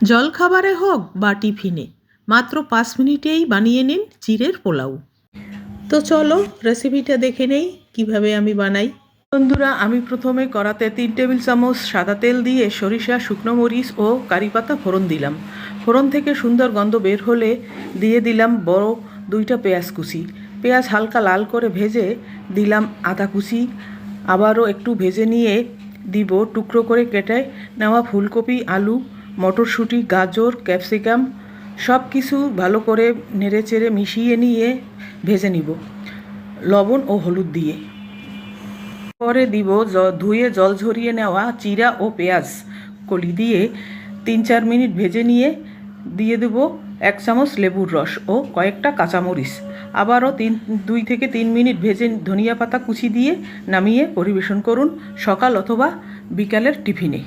জলখাবারে হোক বা টিফিনে, মাত্র পাঁচ মিনিটেই বানিয়ে নিন চিড়ের পোলাও। তো চলো রেসিপিটা দেখে নেই, কীভাবে আমি বানাই। বন্ধুরা, আমি প্রথমে কড়াতে তিন টেবিল চামচ সাদা তেল দিয়ে সরিষা, শুকনো মরিচ ও কারি পাতা ফোড়ন দিলাম। ফোড়ন থেকে সুন্দর গন্ধ বের হলে দিয়ে দিলাম বড় দুইটা পেঁয়াজ কুচি। পেঁয়াজ হালকা লাল করে ভেজে দিলাম আদা কুচি। আবারও একটু ভেজে নিয়ে দিব টুকরো করে কেটে নেওয়া ফুলকপি, আলু মটরশুঁটি, গাজর, ক্যাপসিকাম সব কিছু ভালো করে নেড়েচেড়ে মিশিয়ে নিয়ে ভেজে নিব, লবণ ও হলুদ দিয়ে। পরে দিব ধুয়ে জল ঝরিয়ে নেওয়া চিরা ও পেঁয়াজ কলি দিয়ে তিন চার মিনিট ভেজে নিয়ে দিয়ে দেব এক চামচ লেবুর রস ও কয়েকটা কাঁচামরিচ। আবারও তিন, দুই থেকে তিন মিনিট ভেজে ধনিয়া পাতা কুচি দিয়ে নামিয়ে পরিবেশন করুন সকাল অথবা বিকালের টিফিনে।